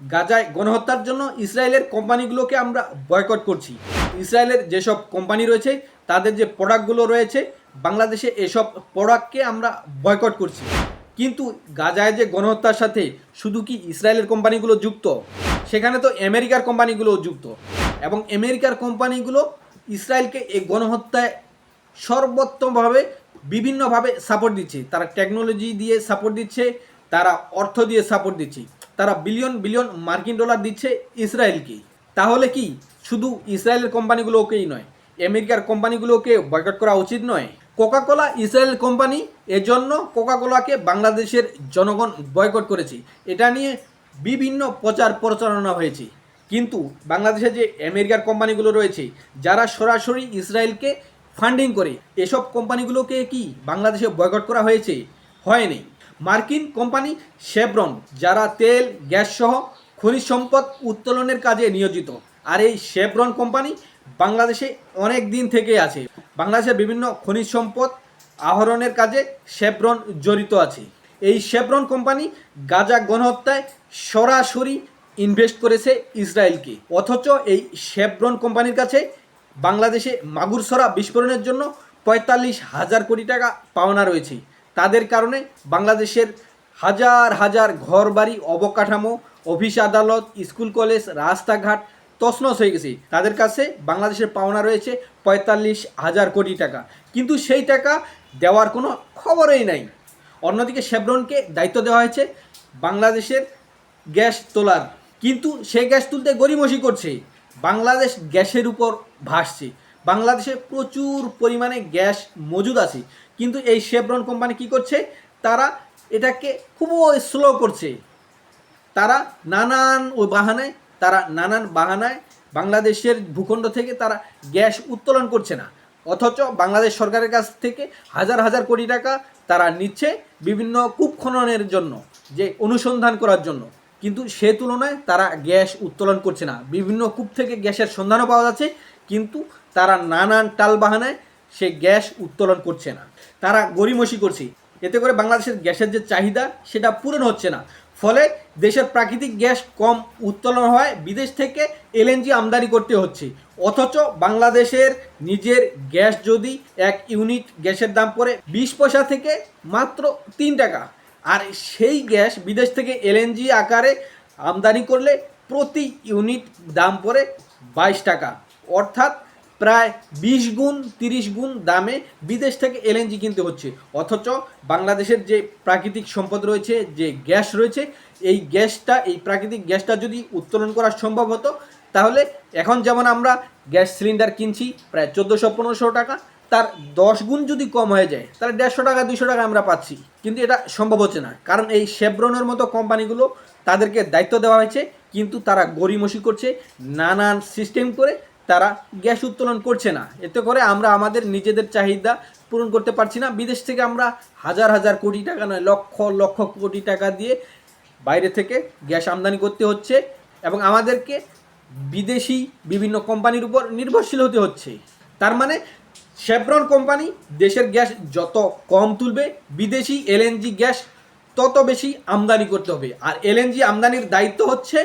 গাজায় গণহত্যার জন্য ইসরায়েলের কোম্পানিগুলোকে আমরা বয়কট করছি। ইসরায়েলের যেসব কোম্পানি রয়েছে, তাদের যে প্রোডাক্টগুলো রয়েছে, বাংলাদেশে এসব প্রোডাক্টকে আমরা বয়কট করছি। কিন্তু গাজায় যে গণহত্যার সাথে শুধু কি ইসরায়েলের কোম্পানিগুলো যুক্ত? সেখানে তো আমেরিকার কোম্পানিগুলোও যুক্ত। এবং আমেরিকার কোম্পানিগুলো ইসরায়েলকে এই গণহত্যায় সর্বোত্তমভাবে বিভিন্নভাবে সাপোর্ট দিচ্ছে। তারা টেকনোলজি দিয়ে সাপোর্ট দিচ্ছে, তারা অর্থ দিয়ে সাপোর্ট দিচ্ছে। তারা বিলিয়ন বিলিয়ন মার্কিন ডলার দিচ্ছে ইসরায়েলকে। তাহলে কি? শুধু ইসরায়েলের কোম্পানিগুলোকেই নয়, আমেরিকার কোম্পানিগুলোকে বয়কট করা উচিত নয়। কোকাকোলা ইসরায়েল কোম্পানি এজন্য কোকাকোলাকে বাংলাদেশের জনগণ বয়কট করেছে। এটা নিয়ে বিভিন্ন প্রচার প্রচারণা হয়েছে। কিন্তু বাংলাদেশে যে আমেরিকার কোম্পানিগুলো রয়েছে, যারা সরাসরি ইসরায়েলকে ফান্ডিং করে, এসব কোম্পানিগুলোকে কি বাংলাদেশে বয়কট করা হয়েছে? হয়নি মার্কিন কোম্পানি শেভরন, যারা তেল, গ্যাস সহ খনিজ সম্পদ উত্তোলনের কাজে নিয়োজিত। আর এই শেভরন কোম্পানি বাংলাদেশে অনেক দিন থেকে আছে। বাংলাদেশের বিভিন্ন খনিজ সম্পদ আহরণের কাজে শেভরন জড়িত আছে। এই শেভরন কোম্পানি গাজা গণহত্যায় সরাসরি ইনভেস্ট করেছে ইসরায়েলকে। অথচ এই শেভরন কোম্পানির কাছে বাংলাদেশে মাগুরসরা বিস্ফোরণের জন্য পঁয়তাল্লিশ হাজার কোটি টাকা পাওনা রয়েছে। তাদের কারণে বাংলাদেশের হাজার হাজার ঘরবাড়ি, অবকাঠামো, অফিস আদালত, স্কুল কলেজ, রাস্তাঘাট তছনছ হয়ে গেছে। তাদের কাছে বাংলাদেশের পাওনা রয়েছে পঁয়তাল্লিশ হাজার কোটি টাকা। কিন্তু সেই টাকা দেওয়ার কোনো খবরই নাই। অন্যদিকে শেভরনকে দায়িত্ব দেওয়া হয়েছে বাংলাদেশের গ্যাস তোলার। কিন্তু সে গ্যাস তুলতে গরিমসি করছে। বাংলাদেশ গ্যাসের উপর ভাসছে। বাংলাদেশে প্রচুর পরিমাণে গ্যাস মজুদ আছে। কিন্তু এই শেভরন কোম্পানি কি করছে? তারা এটাকে খুবই স্লো করছে। তারা নানান ওই বাহানায় তারা নানান বাহানায় বাংলাদেশের ভূখণ্ড থেকে তারা গ্যাস উত্তোলন করছে না। অথচ বাংলাদেশ সরকারের কাছ থেকে হাজার হাজার কোটি টাকা তারা নিচ্ছে বিভিন্ন কূপ খননের জন্য, যে অনুসন্ধান করার জন্য। কিন্তু সে তুলনায় তারা গ্যাস উত্তোলন করছে না। বিভিন্ন কূপ থেকে গ্যাসের সন্ধানও পাওয়া যাচ্ছে। কিন্তু তারা নানান টাল বাহানায় সে গ্যাস উত্তোলন করছে না। তারা গরিমসি করছে। এতে করে বাংলাদেশের গ্যাসের যে চাহিদা, সেটা পূরণ হচ্ছে না। ফলে দেশের প্রাকৃতিক গ্যাস কম উত্তোলন হয়, বিদেশ থেকে এলএনজি আমদানি করতে হচ্ছে। অথচ বাংলাদেশের নিজের গ্যাস যদি এক ইউনিট গ্যাসের দাম পড়ে বিশ পয়সা থেকে মাত্র তিন টাকা। আর সেই গ্যাস বিদেশ থেকে এলএনজি আকারে আমদানি করলে প্রতি ইউনিট দাম পড়ে বাইশ টাকা। অর্থাৎ প্রায় বিশ গুণ, তিরিশ গুণ দামে বিদেশ থেকে এলএনজি কিনতে হচ্ছে। অথচ বাংলাদেশের যে প্রাকৃতিক সম্পদ রয়েছে, যে গ্যাস রয়েছে, এই গ্যাসটা, এই প্রাকৃতিক গ্যাসটা যদি উত্তোলন করা সম্ভব হতো, তাহলে এখন যেমন আমরা গ্যাস সিলিন্ডার কিনছি প্রায় চোদ্দোশো, পনেরোশো টাকা, তার দশ গুণ যদি কম হয়ে যায়, তাহলে দেড়শো টাকা দুশো টাকা আমরা পাচ্ছি। কিন্তু এটা সম্ভব হচ্ছে না, কারণ এই শেব্রনের মতো কোম্পানিগুলো তাদেরকে দায়িত্ব দেওয়া হয়েছে, কিন্তু তারা গরিমসি করছে, নানান সিস্টেম করে তারা গ্যাস উত্তোলন করছে না। এতে করে আমরা আমাদের নিজেদের চাহিদা পূরণ করতে পারছি না। বিদেশ থেকে আমরা হাজার হাজার কোটি টাকা নয়, লক্ষ লক্ষ কোটি টাকা দিয়ে বাইরে থেকে গ্যাস আমদানি করতে হচ্ছে এবং আমাদেরকে বিদেশি বিভিন্ন কোম্পানির উপর নির্ভরশীল হতে হচ্ছে। তার মানে শেভরন কোম্পানি দেশের গ্যাস যত কম তুলবে, বিদেশি এলএনজি গ্যাস তত বেশি আমদানি করতে হবে। আর এলএনজি আমদানির দায়িত্ব হচ্ছে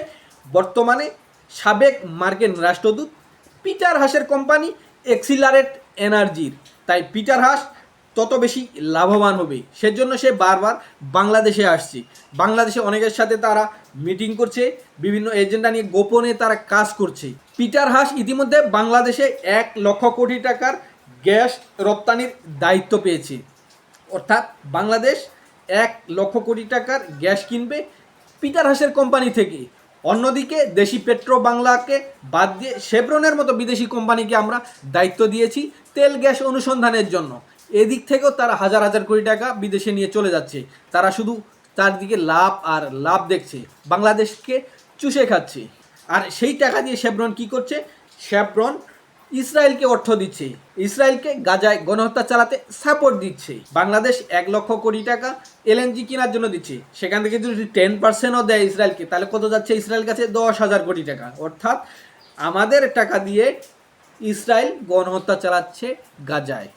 বর্তমানে সাবেক মার্কিন রাষ্ট্রদূত পিটার হাসের কোম্পানি এক্সিলারেট এনার্জির। তাই পিটার হাস তত বেশি লাভবান হবে। সেজন্য সে বারবার বাংলাদেশে আসছে। বাংলাদেশে অনেকের সাথে তারা মিটিং করছে, বিভিন্ন এজেন্ডা নিয়ে গোপনে তারা কাজ করছে। পিটার হাস ইতিমধ্যে বাংলাদেশে এক লক্ষ কোটি টাকার গ্যাস রপ্তানির দায়িত্ব পেয়েছে। অর্থাৎ বাংলাদেশ এক লক্ষ কোটি টাকার গ্যাস কিনবে পিটার হাসের কোম্পানি থেকে। অন্যদিকে দেশি পেট্রো বাংলাকে বাদ দিয়ে শেভরনের মতো বিদেশি কোম্পানিকে আমরা দায়িত্ব দিয়েছি তেল গ্যাস অনুসন্ধানের জন্য। এদিক থেকেও তারা হাজার হাজার কোটি টাকা বিদেশে নিয়ে চলে যাচ্ছে। তারা শুধু তার দিকে লাভ আর লাভ দেখছে। বাংলাদেশকে চুষে খাচ্ছে। আর সেই টাকা দিয়ে শেভরন কি করছে? শেভরন ইসরায়েলকে অর্থ দিচ্ছে। ইসরায়েলকে গাজায় গণহত্যা চালাতে সাপোর্ট দিচ্ছে। বাংলাদেশ এক লক্ষ কোটি টাকা এলএনজি কেনার জন্য দিচ্ছে। সেখান থেকে যদি টেন পার্সেন্টও দেয় ইসরায়েলকে, তাহলে কত যাচ্ছে? ইসরায়েল কাছে দশ হাজার কোটি টাকা। অর্থাৎ আমাদের টাকা দিয়ে ইসরায়েল গণহত্যা চালাচ্ছে গাজায়।